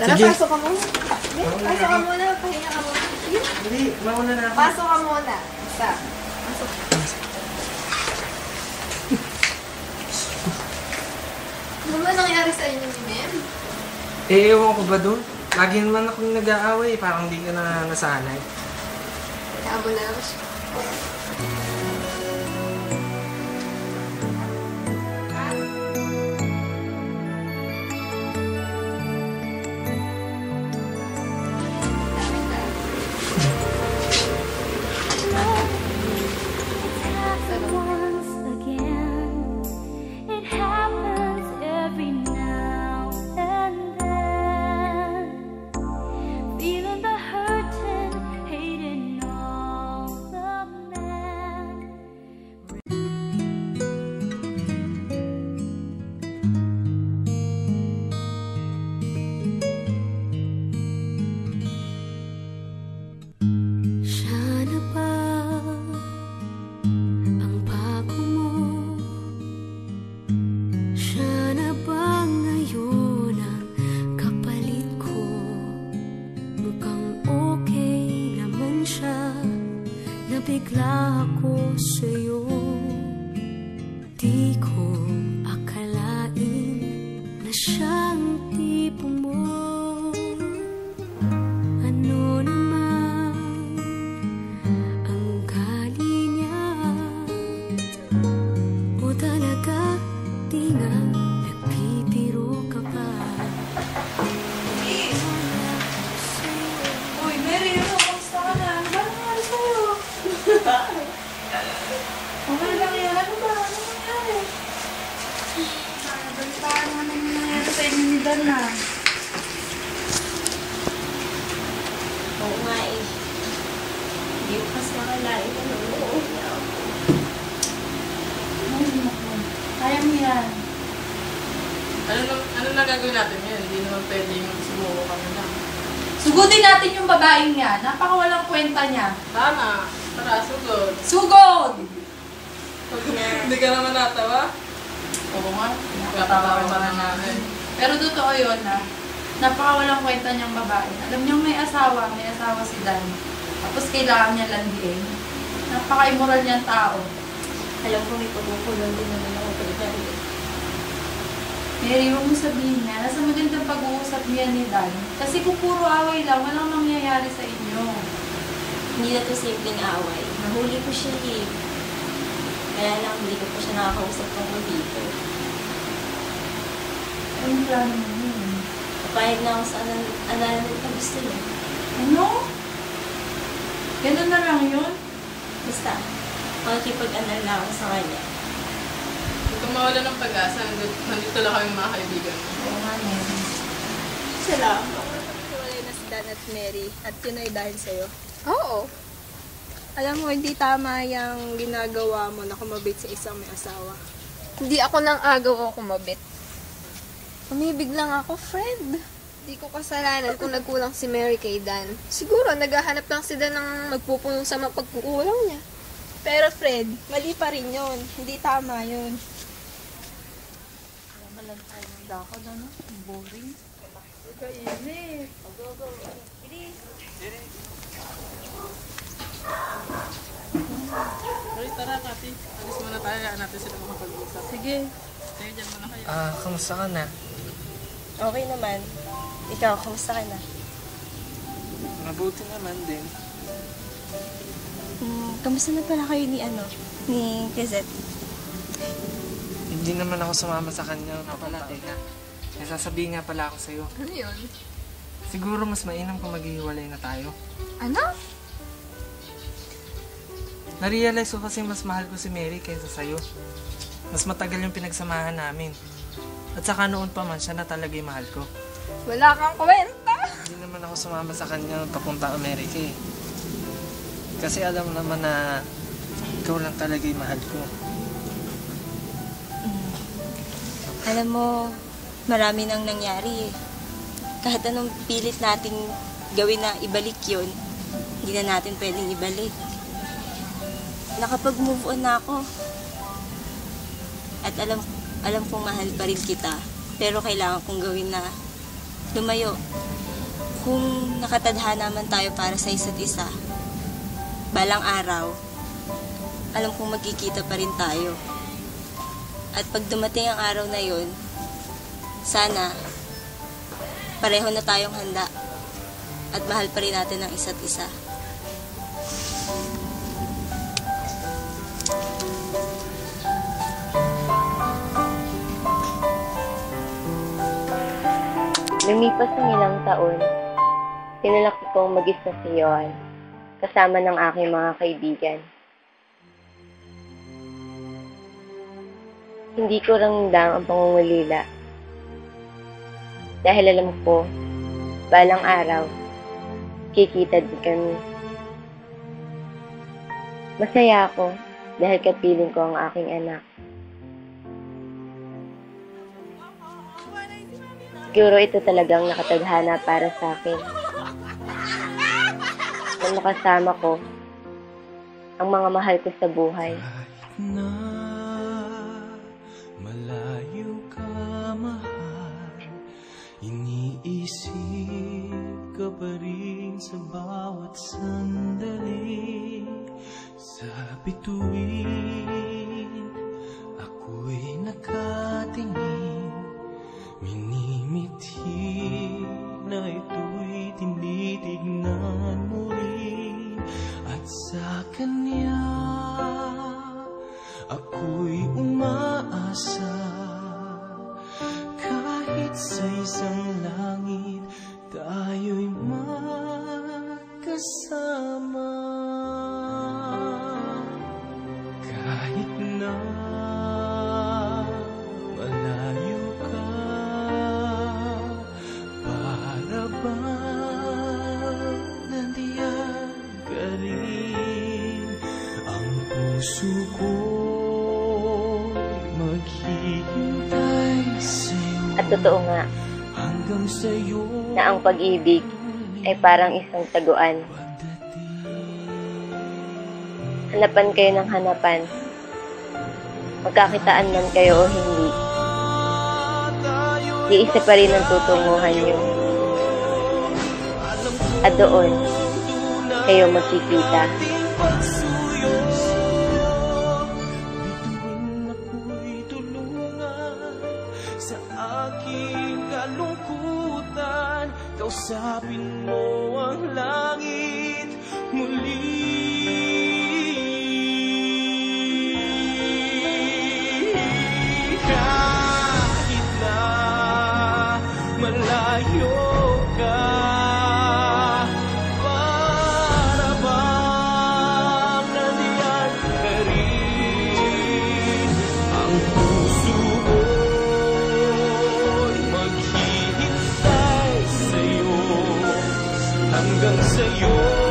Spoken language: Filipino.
Tara, Sige. pasok ka muna. Sige, pasok ka muna. Pahinga ka muna. Sige, Hindi, mauna na ako. pasok ka muna. Basta. Pasok. Ano ba nangyari sa inyo ni Mem? Eh, ewan ko ba doon? Lagi naman akong nag-aaway, parang hindi ka na nasanay. Kaya mo na ako siya. Dan na. Oo nga eh. Hindi ko kasi akalain na nanonood na ako. Ay, naku. Kaya mo yan. Ano, na- ano na gagawin natin ngayon? Hindi naman pwede yung sumuko kami lang. Sugudin natin yung babaeng niya. Napakawalang kwenta niya. Tama. Tara, sugod. Sugod! Na. Hindi ka naman natawa? Oo nga. Nakatawa pa na namin. Pero totoo yun na napakawalang kwenta niyang babae. Alam niyong may asawa, may asawa si Dan. Tapos kailangan niya landiin. Napaka-immoral niyang tao. Alam ko may pagkukulong din naman ako Dan. Mary, huwag mo sabihin niya. Nasa magandang pag-uusap niya ni Dan. Kasi kung puro away lang, walang mangyayari sa inyo. Hindi na to simpleng away. Nahuli ko siya eh. Kaya lang, hindi ko pa siya nakakausap tungkol dito. Anong plano mo yun? Papayag na ako sa analamit na gusto niya. Ano? Ganun na lang yun? Basta, makikipag-anal na ako sa kanya. Huwag kang mawala ng pag-asa. Nandito, nandito lang kami mga kaibigan. Oo nga, Mary. Salamat. Hiwalay na si Dan at Mary at yun ay dahil sa'yo. Oo. Alam mo, hindi tama yung ginagawa mo na kumabit sa isang may asawa. Hindi ako nang agaw o kumabit. Umibig lang ako, friend. Hindi ko kasalanan kung nagkulang si Mary kay Dan. Siguro, naghahanap lang si Dan ng magpupunong sa mapagkukulang niya. Pero Fred, mali pa rin yun. Hindi tama yun. Uy, tara, Kati. Alis muna tayo. Hayaan natin sila makapag-usap. Sige. Sige, dyan muna kayo. Ah, kamusta ka na? Okay naman. Ikaw, kumusta ka na? Mabuti naman din. Hmm, kamusta na pala kayo ni ano? Ni Gazette? Hindi naman ako sumama sa kanya. Nga pala, teka. May sasabihin nga pala ako sa'yo. Ano yun? Siguro mas mainam kung maghihiwalay na tayo. Ano? Narealize ko kasi mas mahal ko si Mary kaysa sa'yo. Mas matagal yung pinagsamahan namin. At saka noon pa man, siya na talaga yung mahal ko. Wala kang kwenta. Hindi naman ako sumama sa kanya papunta Amerika eh. Kasi alam naman na ikaw lang talaga yung mahal ko. Alam mo, marami nang nangyari eh. Kahit anong pilit nating gawin na ibalik yon hindi na natin pwedeng ibalik. Nakapag-move on na ako. At alam, alam kong mahal pa rin kita. Pero kailangan kong gawin na lumayo. Kung nakatadhana man tayo para sa isa't isa, balang araw, alam kong magkikita pa rin tayo. At pag dumating ang araw na yon, sana pareho na tayong handa at mahal pa rin natin ang isa't isa. Lumipas ang ilang taon, pinalaki kong mag-isa si Johan, kasama ng aking mga kaibigan. Hindi ko ramdam ang pangungulila. Dahil alam ko, balang araw, kikita din kami. Masaya ako dahil kapiling ko ang aking anak. Siguro ito talagang nakatadhana para sa akin. Na makasama ko ang mga mahal ko sa buhay. na malayo ka mahal Iniisip ka pa rin sa bawat sandali Sa bituin Kahit sa isang langit tayo'y magkasama Kahit na malayo ka Para bang nandiyan ka rin? Ang puso totoo nga na ang pag-ibig ay parang isang taguan. Hanapan kayo ng hanapan. Magkakitaan man kayo o hindi. Iisa pa rin ang tutunguhan nyo. At doon, kayo magkikita. Kausapin mo maghihintay sa'yo Hanggang sa'yo